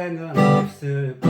세상은 없을까